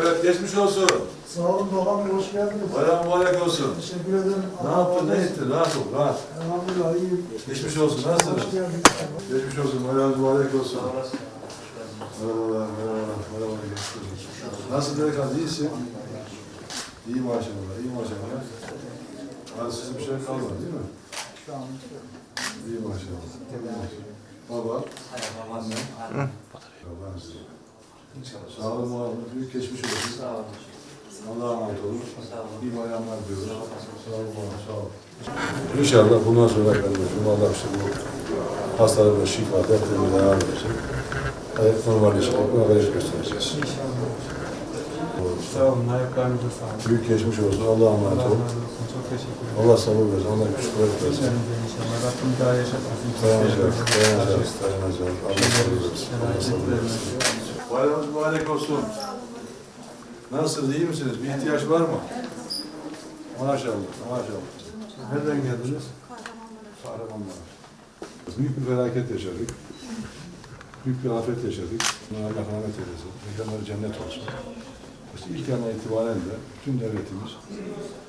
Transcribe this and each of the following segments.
Evet geçmiş olsun. Sağ olun babam, hoş geldiniz. Bayram mübarek olsun. Teşekkür ederim. Ne yaptın, ne ettin? Rahat ol, rahat. Elhamdülillah iyiyim. Geçmiş olsun, nasılsınız? Hoş geldiniz. Geçmiş olsun, bayram mübarek olsun. Merhabalar, merhabalar, merhabalar. Geçmiş olsun. Nasıl delikanlı, iyisin? İyi maşallah, iyi maşallah. Hadi sizin bir şey kalmadı değil mi? Şu an. İyi maşallah. iyi maşallah. Baba, anne. Baban size. Sağ olun, var olun. Büyük geçmiş olsun. Allah'a emanet olun. İyi bayramlar diyoruz. Sağ olun, olun, sağ olun. İnşallah bundan sonra kardeşim Allah işte bu hastalara şifa, dertlerine devam edecek. Hayat normalleşecek, buna gayret göstereceğiz. Sağ olun, ayaklarınıza sağlık. Büyük geçmiş olsun, Allah'a emanet Allah olun. razı olsun, çok teşekkür ederim. Allah sabır versin, Allah güç kuvvet versin. İnşallah. Rabbim daha yaşatmasın. Dayanacağız, dayanacağız, dayanacağız. Allah sabır versin. Allah sabır versin. Bayramınız mübarek olsun. Nasılsınız, iyi misiniz? Bir ihtiyaç var mı? Maşallah, maşallah. Nereden geldiniz? Kahramanmaraş. Büyük bir felaket yaşadık. Büyük bir afet yaşadık. Allah rahmet eylesin. Mekanları cennet olsun. İşte ilk yana itibaren de tüm devletimiz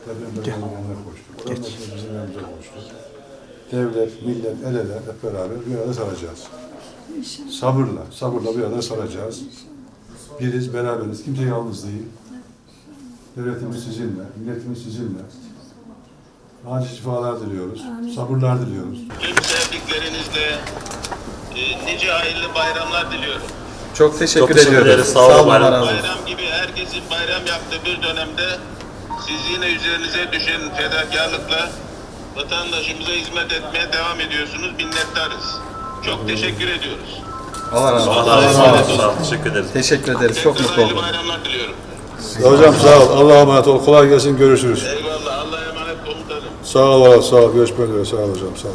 depremlerin yanına koştu. Oranın bizim yanımıza koştu. Devlet, millet el ele hep beraber bir arada saracağız. Sabırla, sabırla bir arada saracağız. Biriz, beraberiz. Kimse yalnız değil. Devletimiz sizinle, milletimiz sizinle. Acil şifalar diliyoruz. Sabırlar diliyoruz. Tüm sevdiklerinizle e, nice hayırlı bayramlar diliyorum. Çok teşekkür, Çok teşekkür ediyoruz. Sağ olun. Bayram gibi herkesin bayram yaptığı bir dönemde siz yine üzerinize düşen fedakarlıkla vatandaşımıza hizmet etmeye devam ediyorsunuz. Minnettarız. Çok teşekkür ediyoruz. Allah razı olsun. Allah razı olsun. Teşekkür ederiz. Teşekkür ederiz. Çok mutlu hayırlı oldum. bayramlar diliyorum. Hocam sağ ol. Allah'a emanet ol. Kolay gelsin. Görüşürüz. Eyvallah. Allah'a emanet komutanım. Sağ ol. Sağ ol. Görüşmek üzere. Sağ ol hocam. Sağ ol.